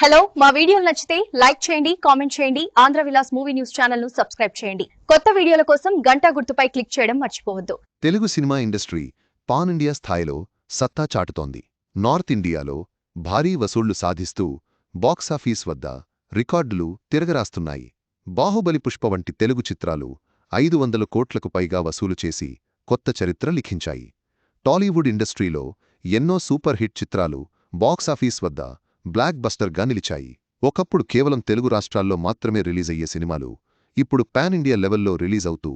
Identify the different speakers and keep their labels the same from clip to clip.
Speaker 1: Hello మా వీడియోలు నచ్చితే లైక్ చేయండి కామెంట్ చేయండి ఆంధ్ర విలాస్ మూవీ న్యూస్ ఛానల్ను సబ్స్క్రైబ్ చేయండి. కొత్త వీడియోల కోసం గంటా గుర్తుపై క్లిక్ చేయడం మర్చిపోవద్దు.
Speaker 2: Telugu cinema industry pan India స్థాయిలో సత్తా చాటుతోంది. నార్త్ ఇండియాలో భారీ వసూళ్ళు సాధిస్తూ బాక్సాఫీస్ వద్ద రికార్డులు తిరగరాస్తున్నాయి. బాహుబలి పుష్ప వంటి తెలుగు చిత్రాలు ఐదు వందల కోట్లకు పైగా వసూలు చేసి కొత్త చరిత్ర లిఖించాయి. టాలీవుడ్ ఇండస్ట్రీలో ఎన్నో సూపర్ హిట్ చిత్రాలు బాక్సాఫీస్ వద్ద బ్లాక్ బస్టర్గా నిలిచాయి. ఒకప్పుడు కేవలం తెలుగు రాష్ట్రాల్లో మాత్రమే రిలీజ్ అయ్యే సినిమాలు ఇప్పుడు పాన్ ఇండియా లెవెల్లో రిలీజ్ అవుతూ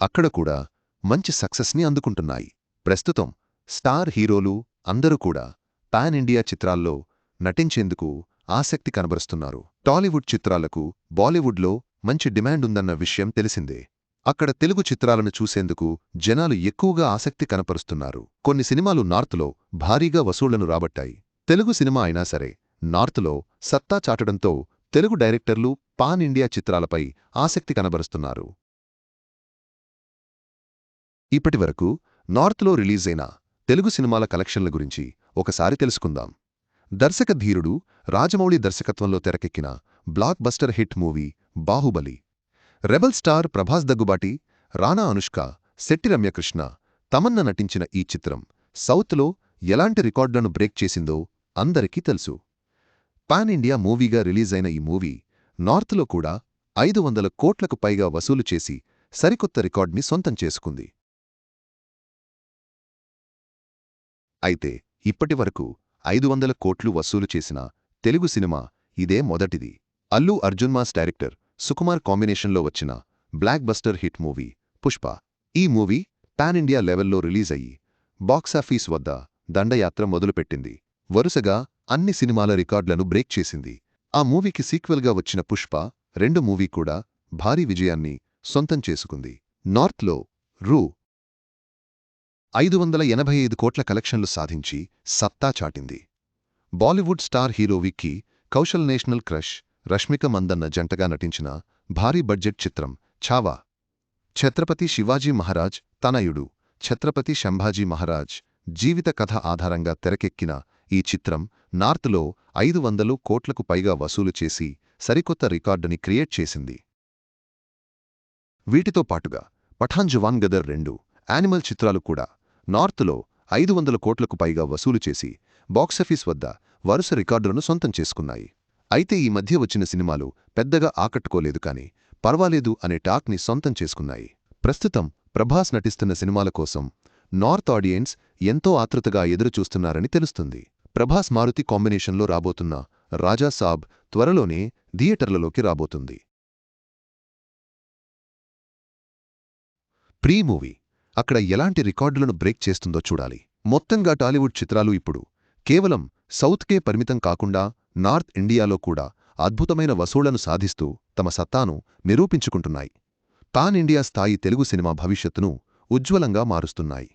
Speaker 2: అక్కడ కూడా మంచి సక్సెస్ని అందుకుంటున్నాయి. ప్రస్తుతం స్టార్ హీరోలు అందరూ కూడా పాన్ ఇండియా చిత్రాల్లో నటించేందుకు ఆసక్తి కనబరుస్తున్నారు. టాలీవుడ్ చిత్రాలకు బాలీవుడ్లో మంచి డిమాండ్ ఉందన్న విషయం తెలిసిందే. అక్కడ తెలుగు చిత్రాలను చూసేందుకు జనాలు ఎక్కువగా ఆసక్తి కనపరుస్తున్నారు. కొన్ని సినిమాలు నార్త్లో భారీగా వసూళ్ళను రాబట్టాయి. తెలుగు సినిమా అయినా సరే నార్త్లో సత్తా చాటడంతో తెలుగు డైరెక్టర్లు పాన్ ఇండియా చిత్రాలపై ఆసక్తి కనబరుస్తున్నారు. ఇప్పటివరకు నార్త్లో రిలీజైన తెలుగు సినిమాల కలెక్షన్ల గురించి ఒకసారి తెలుసుకుందాం. దర్శక ధీరుడు రాజమౌళి దర్శకత్వంలో తెరకెక్కిన blockbuster hit movie Baahubali rebel star Prabhas Daggubati Rana Anushka Shetty Ramya Krishna Tamannaah నటించిన ఈ చిత్రం సౌత్లో ఎలాంటి రికార్డులను బ్రేక్ చేసిందో అందరికీ తెలుసు. పాన్ ఇండియా మూవీగా రిలీజైన ఈ మూవీ నార్త్లో కూడా ఐదు వందల కోట్లకు పైగా వసూలు చేసి సరికొత్త రికార్డ్ని సొంతం చేసుకుంది. అయితే ఇప్పటివరకు ఐదు వందల కోట్లు వసూలు చేసిన తెలుగు సినిమా ఇదే మొదటిది. అల్లు అర్జున్ మాస్ డైరెక్టర్ సుకుమార్ కాంబినేషన్లో వచ్చిన blockbuster hit movie Pushpa. ఈ మూవీ పాన్ ఇండియా లెవెల్లో రిలీజ్ అయ్యి బాక్సాఫీస్ వద్ద దండయాత్ర మొదలుపెట్టింది. వరుసగా అన్ని సినిమాల రికార్డులను బ్రేక్ చేసింది. ఆ మూవీకి సీక్వెల్గా వచ్చిన పుష్ప రెండు మూవీ కూడా భారీ విజయాన్ని సొంతం చేసుకుంది. నార్త్లో రూ. ఐదు వందల ఎనభై ఐదు కోట్ల కలెక్షన్లు సాధించి సత్తా చాటింది. Bollywood star hero Vicky Kaushal national crush Rashmika Mandanna జంటగా నటించిన భారీ బడ్జెట్ చిత్రం ఛావా. ఛత్రపతి శివాజీ మహారాజ్ తనయుడు. ఛత్రపతి శంభాజీ మహారాజ్ జీవిత కథ ఆధారంగా తెరకెక్కిన ఈ చిత్రం నార్త్లో ఐదు వందలు కోట్లకు పైగా వసూలు చేసి సరికొత్త రికార్డుని క్రియేట్ చేసింది. వీటితో పాటుగా పఠాన్ జువాన్ గదర్ రెండు యానిమల్ చిత్రాలు కూడా నార్త్లో ఐదు వందల కోట్లకు పైగా వసూలు చేసి బాక్సాఫీస్ వద్ద వరుస రికార్డులను సొంతం చేసుకున్నాయి. అయితే ఈ మధ్య వచ్చిన సినిమాలు పెద్దగా ఆకట్టుకోలేదు కాని పర్వాలేదు అనే టాక్ని సొంతం చేసుకున్నాయి. ప్రస్తుతం ప్రభాస్ నటిస్తున్న సినిమాల కోసం నార్త్ ఆడియన్స్ ఎంతో ఆతృతగా ఎదురుచూస్తున్నారని తెలుస్తుంది. ప్రభాస్ మారుతి కాంబినేషన్లో రాబోతున్న రాజా సాబ్ త్వరలోనే థియేటర్లలోకి రాబోతుంది. ప్రీ మూవీ అక్కడ ఎలాంటి రికార్డులను బ్రేక్ చేస్తుందో చూడాలి. మొత్తంగా టాలీవుడ్ చిత్రాలు ఇప్పుడు కేవలం సౌత్కే పరిమితం కాకుండా నార్త్ ఇండియాలో కూడా అద్భుతమైన వసూళ్ళను సాధిస్తూ తమ సత్తాను నిరూపించుకుంటున్నాయి. పాన్ ఇండియా స్థాయి తెలుగు సినిమా భవిష్యత్తును ఉజ్వలంగా మారుస్తున్నాయి.